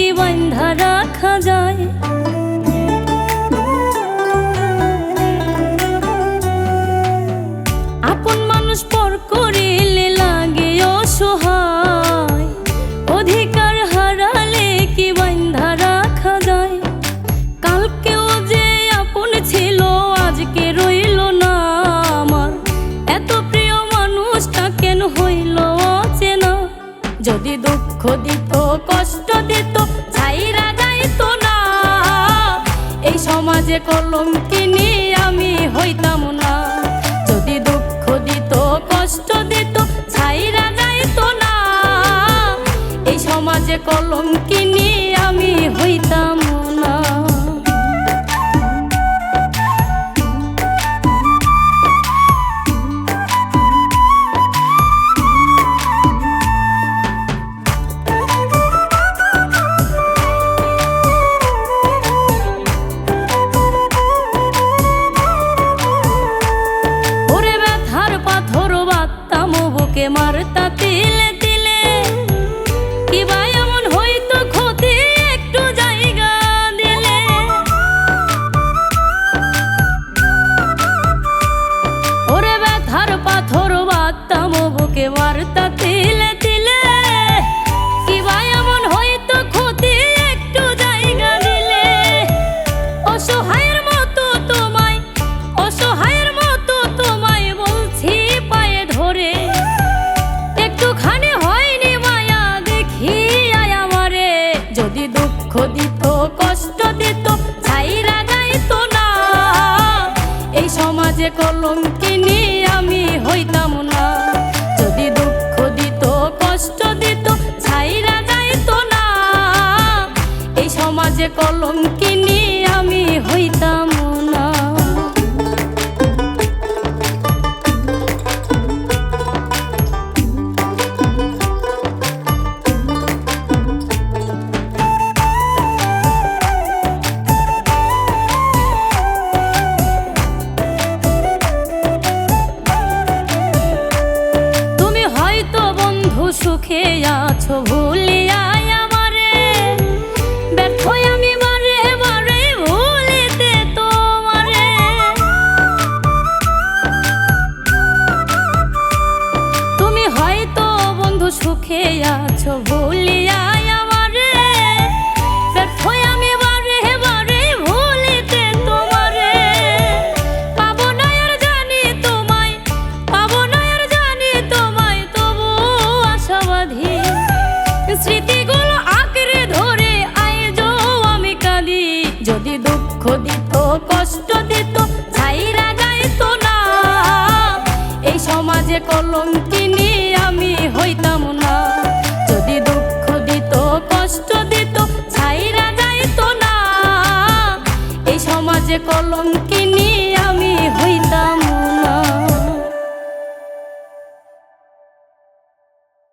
কি বান্ধা রাখা যায়। আপন মানুষ পর করিলে লাগে অসহায়। অধিকার হারালে কি বান্ধা রাখা যায়? কালকেও যে আপন ছিল, আজকে রইল না আমার। এত প্রিয় মানুষটা কেন হইল অচেনা? যদি দুঃখ দিত সমাজে কলঙ্কিনী আমি হইতাম না। বুকে মারতা তিলে তিলে। কি এমন হইতো ক্ষতি একটু জায়গা দিলে। ওরে ব্যথার পাথর বাদতাম বুকে মারতা তিলে কলঙ্কিনী আমি হইতাম না। যদি দুঃখ দিত, কষ্ট দিত, ছাইরা যাইতো না। এই সমাজে হইতাম সুখে আছো বলিয়া আমারে ব্যর্থ আমি বারে বারে ভুলিতে তোমারে। পাবো না আর জানি তোমায়, পাবো না আর জানি তোমায়, তবু আশাবাধী স্মৃতি কিনি আমি হইতাম।